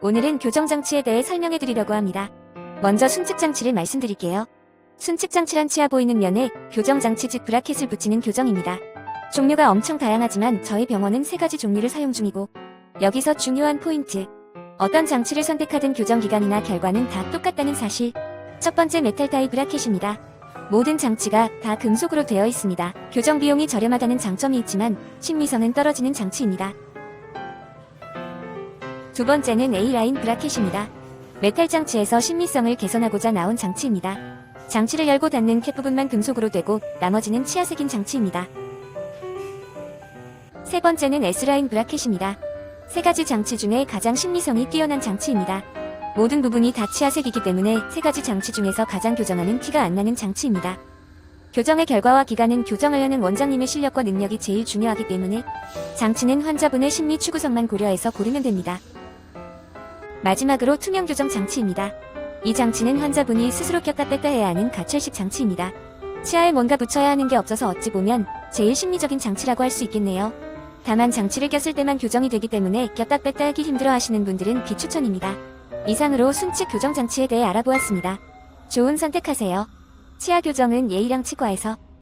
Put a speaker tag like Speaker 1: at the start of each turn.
Speaker 1: 오늘은 교정장치에 대해 설명해 드리려고 합니다. 먼저 순측장치를 말씀드릴게요. 순측장치란 치아 보이는 면에 교정장치 즉 브라켓을 붙이는 교정입니다. 종류가 엄청 다양하지만 저희 병원은 세 가지 종류를 사용 중이고 여기서 중요한 포인트. 어떤 장치를 선택하든 교정 기간이나 결과는 다 똑같다는 사실. 첫 번째 메탈 타입 브라켓입니다. 모든 장치가 다 금속으로 되어 있습니다. 교정 비용이 저렴하다는 장점이 있지만 신미성은 떨어지는 장치입니다. 두 번째는 A라인 브라켓입니다. 메탈 장치에서 신미성을 개선하고자 나온 장치입니다. 장치를 열고 닫는 캡 부분만 금속으로 되고 나머지는 치아색인 장치입니다. 세 번째는 S라인 브라켓입니다. 세 가지 장치 중에 가장 신미성이 뛰어난 장치입니다. 모든 부분이 다 치아색이기 때문에 세 가지 장치 중에서 가장 교정하는 티가 안 나는 장치입니다. 교정의 결과와 기간은 교정을 하는 원장님의 실력과 능력이 제일 중요하기 때문에 장치는 환자분의 심리 추구성만 고려해서 고르면 됩니다. 마지막으로 투명 교정 장치입니다. 이 장치는 환자분이 스스로 꼈다 뺐다 해야 하는 가철식 장치입니다. 치아에 뭔가 붙여야 하는 게 없어서 어찌 보면 제일 심리적인 장치라고 할 수 있겠네요. 다만 장치를 꼈을 때만 교정이 되기 때문에 꼈다 뺐다 하기 힘들어 하시는 분들은 비추천입니다. 이상으로 순측 교정 장치에 대해 알아보았습니다. 좋은 선택하세요. 치아 교정은 예의랑 치과에서